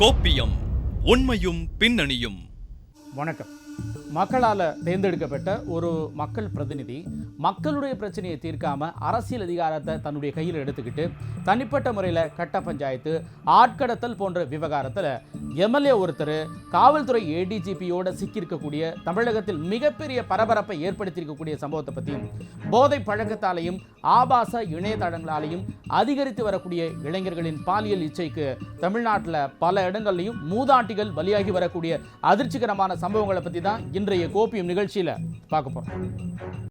கோப்பியம் உண்மையும் பின்னணியும். வணக்கம். மக்களால் தேர்ந்தெடுக்கப்பட்ட ஒரு மக்கள் பிரதிநிதி மக்களுடைய பிரச்சனையை தீர்க்காமல் அரசியல் அதிகாரத்தை தன்னுடைய கையில் எடுத்துக்கிட்டு தனிப்பட்ட முறையில் கட்ட பஞ்சாயத்து ஆட்கடத்தல் போன்ற விவகாரத்தில் எம்எல்ஏ ஒருத்தர் காவல்துறை ஏடிஜிபியோட சிக்கியிருக்கக்கூடிய தமிழகத்தில் மிகப்பெரிய பரபரப்பை ஏற்படுத்தியிருக்கக்கூடிய சம்பவத்தை பற்றியும் போதை பழக்கத்தாலையும் ஆபாச இணையதளங்களாலையும் அதிகரித்து வரக்கூடிய இளைஞர்களின் பாலியல் இச்சைக்கு தமிழ்நாட்டில் பல இடங்கள்லையும் மூதாட்டிகள் பலியாகி வரக்கூடிய அதிர்ச்சிகரமான சம்பவங்களை பற்றி தான் இன்றைய கோப்பியம் நிகழ்ச்சியில் பார்க்க போகிறோம்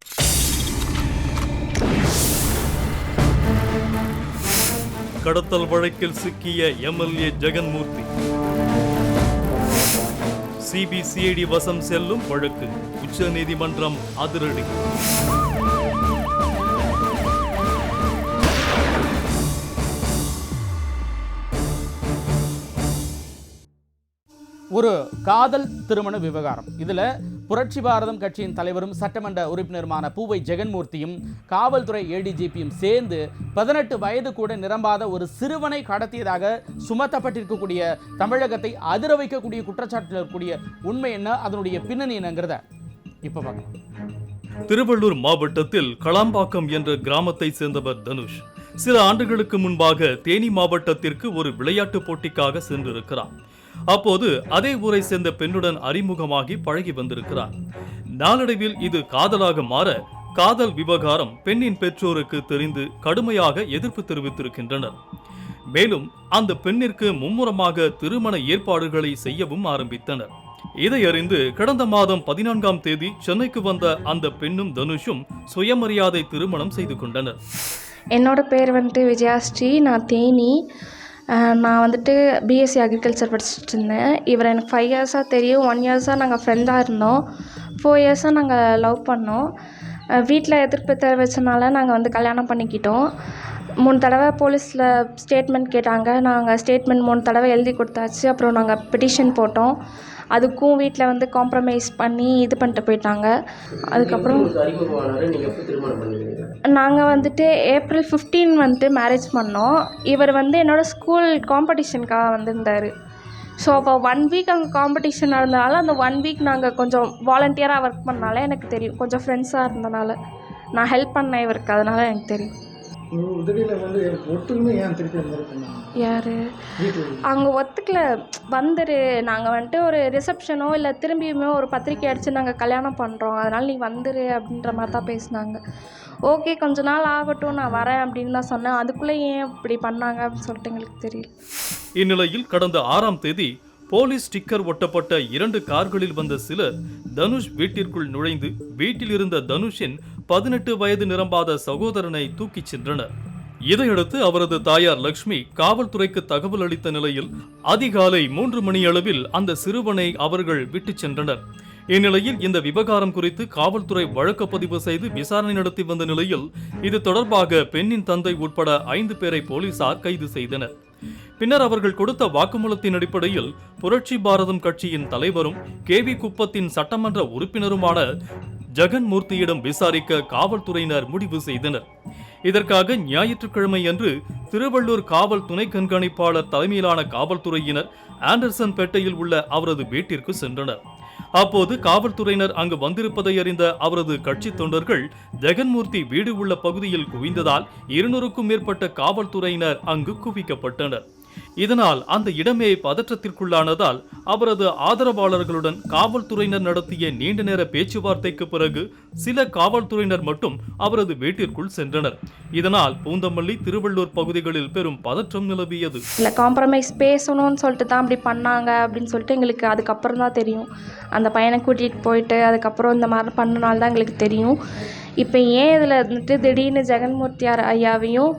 கடத்தல் வழக்கில் சிக்கிய எம்எல்ஏ ஜெகன்மூர்த்தி. சிபிசிஐடி வசம் செல்லும் வழக்கு உச்சநீதிமன்றம் அதிரடி. ஒரு காதல் திருமண விவகாரம். இதில் புரட்சி பாரதம் கட்சியின் தலைவரும் சட்டமன்ற உறுப்பினருமான பூவை ஜெகன்மூர்த்தியும் காவல்துறை ஏடிஜிபியும் சேர்ந்து பதினெட்டு வயது கூட நிரம்பாத ஒரு சிறுவனை கடத்தியதாக சுமத்தப்பட்டிருக்கக்கூடிய தமிழகத்தை அதிர வைக்கக்கூடிய குற்றச்சாட்டில் இருக்கக்கூடிய உண்மை என்ன? அதனுடைய பின்னணி என்னங்கிறத இப்போ பார்க்கலாம். திருவள்ளூர் மாவட்டத்தில் களம்பாக்கம் என்ற கிராமத்தை சேர்ந்தவர் தனுஷ் சில ஆண்டுகளுக்கு முன்பாக தேனி மாவட்டத்திற்கு ஒரு விளையாட்டு போட்டிக்காக சென்றிருக்கிறார். அப்போது அதே ஊரை சேர்ந்த பெண்ணுடன் அறிமுகமாகி பழகி வந்திருக்கிறார். நாளடைவில் இது காதலாக மாற காதல் விவகாரம் பெண்ணின் பெற்றோருக்கு தெரிந்து கடுமையாக எதிர்ப்பு தெரிவித்திருக்கின்றனர். மேலும் அந்த பெண்ணிற்கு மும்முரமாக திருமண ஏற்பாடுகளை செய்யவும் ஆரம்பித்தனர். இதை அறிந்து கடந்த மாதம் பதினான்காம் தேதி சென்னைக்கு வந்த அந்த பெண்ணும் தனுஷும் சுயமரியாதை திருமணம் செய்து கொண்டனர். என்னோட பேர் வந்துட்டு விஜயாஸ்ரீ நான் தேனி. நான் வந்துட்டு பிஎஸ்சி அக்ரிகல்ச்சர் படிச்சுட்டு இருந்தேன். இவரை எனக்கு ஃபைவ் இயர்ஸாக தெரியும். ஒன் இயர்ஸாக நாங்கள் ஃப்ரெண்டாக இருந்தோம். ஃபோர் இயர்ஸாக நாங்கள் லவ் பண்ணோம். வீட்டில் எதிர்ப்பு தெரிவிச்சனால நாங்கள் வந்து கல்யாணம் பண்ணிக்கிட்டோம். மூணு தடவை போலீஸில் ஸ்டேட்மெண்ட் கேட்டாங்க. நாங்கள் ஸ்டேட்மெண்ட் மூணு தடவை எழுதி கொடுத்தாச்சு. அப்புறம் நாங்கள் பெட்டிஷன் போட்டோம். அதுக்கும் வீட்டில் வந்து காம்ப்ரமைஸ் பண்ணி இது பண்ணிட்டு போயிட்டாங்க. அதுக்கப்புறம் நாங்கள் வந்துட்டு ஏப்ரல் 15 வந்துட்டு மேரேஜ் பண்ணோம். இவர் வந்து என்னோட ஸ்கூல் காம்படிஷனுக்காக வந்திருந்தார். ஸோ அப்போ ஒன் வீக் அங்கே காம்படிஷன் நடந்தனால அந்த ஒன் வீக் நாங்கள் கொஞ்சம் வாலண்டியராக ஒர்க் பண்ணனால எனக்கு தெரியும். கொஞ்சம் ஃப்ரெண்ட்ஸாக இருந்தனால. நான் ஹெல்ப் பண்ணேன் இவருக்கு அதனால் எனக்கு தெரியும். உதவியில் வந்து ஒட்டுமே ஏன் திருப்பி பண்ணாங்க யார்? அவங்க ஒத்துக்கல. வந்துரு. நாங்கள் வந்துட்டு ஒரு ரிசப்ஷனோ இல்லை திரும்பியுமே ஒரு பத்திரிக்கை அடித்து நாங்கள் கல்யாணம் பண்ணுறோம் அதனால் நீ வந்துரு அப்படின்ற மாதிரி தான் பேசினாங்க. ஓகே கொஞ்ச நாள் ஆகட்டும் நான் வரேன் அப்படின்னு தான் சொன்னேன். அதுக்குள்ளே ஏன் இப்படி பண்ணாங்க அப்படின்னு சொல்லிட்டு எங்களுக்கு தெரியல. இந்நிலையில் கடந்த ஆறாம் தேதி போலீஸ் ஸ்டிக்கர் ஒட்டப்பட்ட இரண்டு கார்களில் வந்த சிலர் தனுஷ் வீட்டிற்குள் நுழைந்து வீட்டில் இருந்த தனுஷின் பதினெட்டு வயது நிரம்பாத சகோதரனை தூக்கிச் சென்றனர். இதையடுத்து அவரது தாயார் லக்ஷ்மி காவல்துறைக்கு தகவல் அளித்த நிலையில் அதிகாலை மூன்று மணி அளவில் அந்த சிறுவனை அவர்கள் விட்டுச் சென்றனர். இந்நிலையில் இந்த விவகாரம் குறித்து காவல்துறை வழக்கு பதிவு செய்து விசாரணை நடத்தி வந்த நிலையில் இது தொடர்பாக பெண்ணின் தந்தை உட்பட ஐந்து பேரை போலீசார் கைது செய்தனர். பின்னர் அவர்கள் கொடுத்த வாக்குமூலத்தின் அடிப்படையில் புரட்சி பாரதம் கட்சியின் தலைவரும் கே வி குப்பத்தின் சட்டமன்ற உறுப்பினருமான ஜெகன்மூர்த்தியிடம் விசாரிக்க காவல்துறையினர் முடிவு செய்தனர். இதற்காக ஞாயிற்றுக்கிழமை அன்று திருவள்ளூர் காவல் துணை கண்காணிப்பாளர் தலைமையிலான காவல்துறையினர் ஆண்டர்சன் பேட்டையில் உள்ள அவரது வீட்டிற்கு சென்றனர். அப்போது காவல்துறையினர் அங்கு வந்திருப்பதை அறிந்த அவரது கட்சி தொண்டர்கள் ஜெகன்மூர்த்தி வீடு உள்ள பகுதியில் குவிந்ததால் இருநூறுக்கும் மேற்பட்ட காவல்துறையினர் அங்கு குவிக்கப்பட்டனர். இதனால் அந்த இடமே பதற்றத்திற்குள்ளானதால் அவரது ஆதரவாளர்களுடன் காவல்துறையினர் நடத்திய நீண்ட நேர பேச்சுவார்த்தைக்கு பிறகு சில காவல்துறையினர் மட்டும் அவரது வீட்டிற்குள் சென்றனர். இதனால் பூந்தமல்லி திருவள்ளூர் பகுதிகளில் பெரும் பதற்றம் நிலவியது. இல்லை காம்ப்ரமைஸ் பேசணும்னு சொல்லிட்டு தான் அப்படி பண்ணாங்க அப்படின்னு சொல்லிட்டு எங்களுக்கு அதுக்கப்புறம் தான் தெரியும். அந்த பையனை கூட்டிகிட்டு போயிட்டு அதுக்கப்புறம் இந்த மாதிரி பண்ணனால தான் எங்களுக்கு தெரியும். இப்போ ஏன் இதில் வந்துட்டு திடீர்னு ஜெகன்மூர்த்தியார் ஐயாவையும்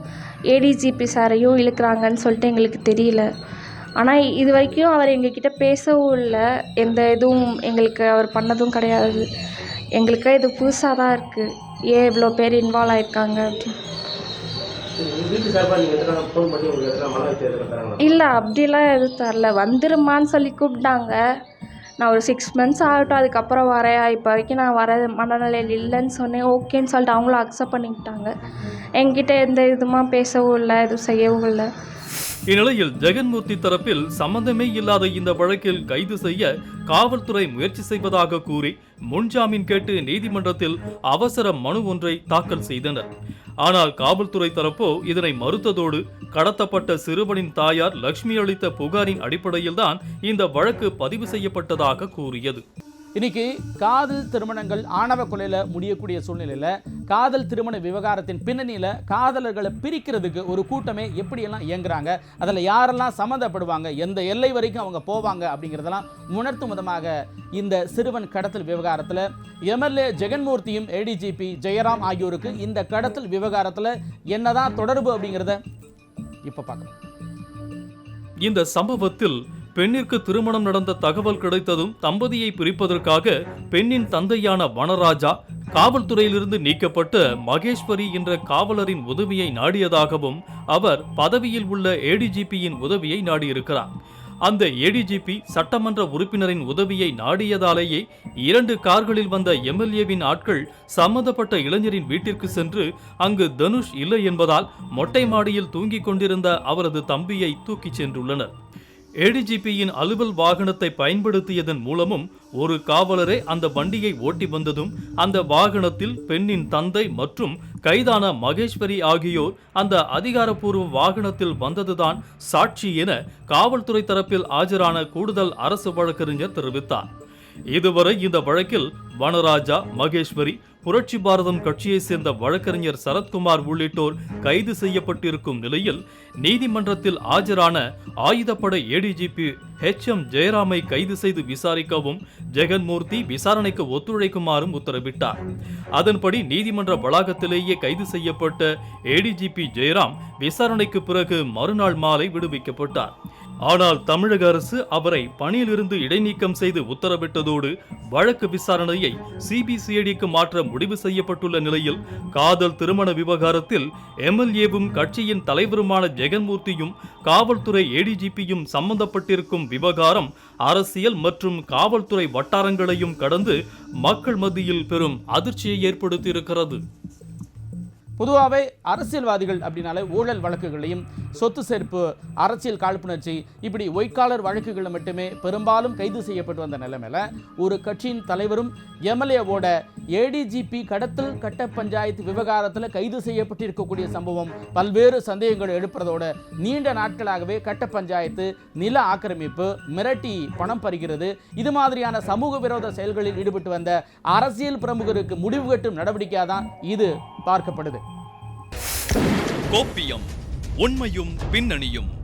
ஏடிஜிபி சாரையும் இழுக்கிறாங்கன்னு சொல்லிட்டு எங்களுக்கு தெரியல. ஆனால் இது வரைக்கும் அவர் எங்ககிட்ட பேசவும் இல்லை. எந்த இதுவும் எங்களுக்கு அவர் பண்ணதும் கிடையாது. எங்களுக்கு இது புதுசாக தான் இருக்குது ஏன் இவ்வளோ பேர் இன்வால்வ் ஆயிருக்காங்க அப்படின்னு இல்லை அப்படிலாம் எதுவும் தரல. வந்துருமான்னு சொல்லி கூப்பிட்டாங்க. நான் ஒரு சிக்ஸ் மந்த்ஸ் ஆகட்டும் அதுக்கப்புறம் வரேன். இப்போ வரைக்கும் நான் வர மனநிலையில் இல்லைன்னு சொன்னேன். ஓகேன்னு சொல்லிட்டு அவங்களும் அக்செப்ட் பண்ணிக்கிட்டாங்க. என்கிட்ட எந்த இதுமா பேசவும் இல்லை எதுவும் செய்யவும் இல்லை. இந்நிலையில் ஜெகன்மூர்த்தி தரப்பில் சம்பந்தமே இல்லாத இந்த வழக்கில் கைது செய்ய காவல்துறை முயற்சி செய்வதாக கூறி முன்ஜாமீன் கேட்டு நீதிமன்றத்தில் அவசர மனு ஒன்றை தாக்கல் செய்தனர். ஆனால் காவல்துறை தரப்போ இதனை மறுத்ததோடு கடத்தப்பட்ட சிறுவனின் தாயார் லக்ஷ்மி அளித்த புகாரின் அடிப்படையில்தான் இந்த வழக்கு பதிவு செய்யப்பட்டதாக கூறியது. இன்னைக்கு காதல் திருமணங்கள் ஆணவ கொலையில் முடியக்கூடிய சூழ்நிலையில் காதல் திருமண விவகாரத்தின் பின்னணியில் காதலர்களை பிரிக்கிறதுக்கு ஒரு கூட்டமே எப்படியெல்லாம் இயங்குறாங்க அதில் யாரெல்லாம் சம்மந்தப்படுவாங்க எந்த எல்லை வரைக்கும் அவங்க போவாங்க அப்படிங்கிறதெல்லாம் உணர்த்தும் விதமாக இந்த சிறுவன் கடத்தல் விவகாரத்தில் எம்எல்ஏ ஜெகன்மூர்த்தியும் ஏடிஜிபி ஜெயராம் ஆகியோருக்கு இந்த கடத்தல் விவகாரத்தில் என்னதான் தொடர்பு அப்படிங்கிறத இப்போ பார்க்கலாம். இந்த சம்பவத்தில் பெண்ணிற்கு திருமணம் நடந்த தகவல் கிடைத்ததும் தம்பதியை பிரிப்பதற்காக பெண்ணின் தந்தையான வனராஜா காவல்துறையிலிருந்து நீக்கப்பட்ட மகேஸ்வரி என்ற காவலரின் உதவியை நாடியதாகவும் அவர் பதவியில் உள்ள ஏடிஜிபியின் உதவியை நாடியிருக்கிறார். அந்த ஏடிஜிபி சட்டமன்ற உறுப்பினரின் உதவியை நாடியதாலேயே இரண்டு கார்களில் வந்த எம்எல்ஏவின் ஆட்கள் சம்பந்தப்பட்ட இளைஞரின் வீட்டிற்கு சென்று அங்கு தனுஷ் இல்லை என்பதால் மொட்டை மாடியில் தூங்கிக் கொண்டிருந்த அவரது தம்பியை தூக்கிச் சென்றுள்ளனர். ஏடிஜிபியின் அலுவல் வாகனத்தை பயன்படுத்தியதன் மூலமும் ஒரு காவலரே அந்த வண்டியை ஓட்டி வந்ததும் அந்த வாகனத்தில் பெண்ணின் தந்தை மற்றும் கைதான மகேஸ்வரி ஆகியோர் அந்த அதிகாரப்பூர்வ வாகனத்தில் வந்ததுதான் சாட்சி என காவல்துறை தரப்பில் ஆஜரான கூடுதல் அரசு வழக்கறிஞர் தெரிவித்தார். இதுவரை இந்த வழக்கில் வனராஜா மகேஸ்வரி புரட்சி பாரதம் கட்சியைச் சேர்ந்த வழக்கறிஞர் சரத்குமார் உள்ளிட்டோர் கைது செய்யப்பட்டிருக்கும் நிலையில் நீதிமன்றத்தில் ஆஜரான ஆயுதப்படை ஏடிஜிபி ஹெச் எம் ஜெயராமை கைது செய்து விசாரிக்கவும் ஜெகன்மூர்த்தி விசாரணைக்கு ஒத்துழைக்குமாறும் உத்தரவிட்டார். அதன்படி நீதிமன்ற வளாகத்திலேயே கைது செய்யப்பட்ட ஏடிஜிபி ஜெயராம் விசாரணைக்கு பிறகு மறுநாள் மாலை விடுவிக்கப்பட்டார். ஆனால் தமிழக அரசு அவரை பணியிலிருந்து இடைநீக்கம் செய்து உத்தரவிட்டதோடு வழக்கு விசாரணையை சிபிசிஐடிக்கு மாற்ற முடிவு செய்யப்பட்டுள்ள நிலையில் காதல் திருமண விவகாரத்தில் எம்எல்ஏவும் கட்சியின் தலைவருமான ஜெகன்மூர்த்தியும் காவல்துறை ஏடிஜிபியும் சம்பந்தப்பட்டிருக்கும் விவகாரம் அரசியல் மற்றும் காவல்துறை வட்டாரங்களையும் கடந்து மக்கள் மத்தியில் பெரும் அதிர்ச்சியை ஏற்படுத்தியிருக்கிறது. பொதுவாகவே அரசியல்வாதிகள் அப்படின்னாலே ஊழல் வழக்குகளையும் சொத்து சேர்ப்பு அரசியல் காழ்ப்புணர்ச்சி இப்படி ஒய்க்காலர் வழக்குகளில் மட்டுமே பெரும்பாலும் கைது செய்யப்பட்டு வந்த நிலைமையில் ஒரு கட்சியின் தலைவரும் எம்எல்ஏவோட ஏடிஜிபி கடத்தல் கட்ட பஞ்சாயத்து விவகாரத்தில் கைது செய்யப்பட்டிருக்கக்கூடிய சம்பவம் பல்வேறு சந்தேகங்கள் எழுப்புறதோட நீண்ட நாட்களாகவே கட்ட பஞ்சாயத்து நில ஆக்கிரமிப்பு மிரட்டி பணம் பறிக்கிறது இது மாதிரியான சமூக விரோத செயல்களில் ஈடுபட்டு வந்த அரசியல் பிரமுகருக்கு முடிவு கட்டும் நடவடிக்கையாக தான் இது. பார்க்கப்படுது. கோப்பியம் உண்மையும் பின்னணியும்.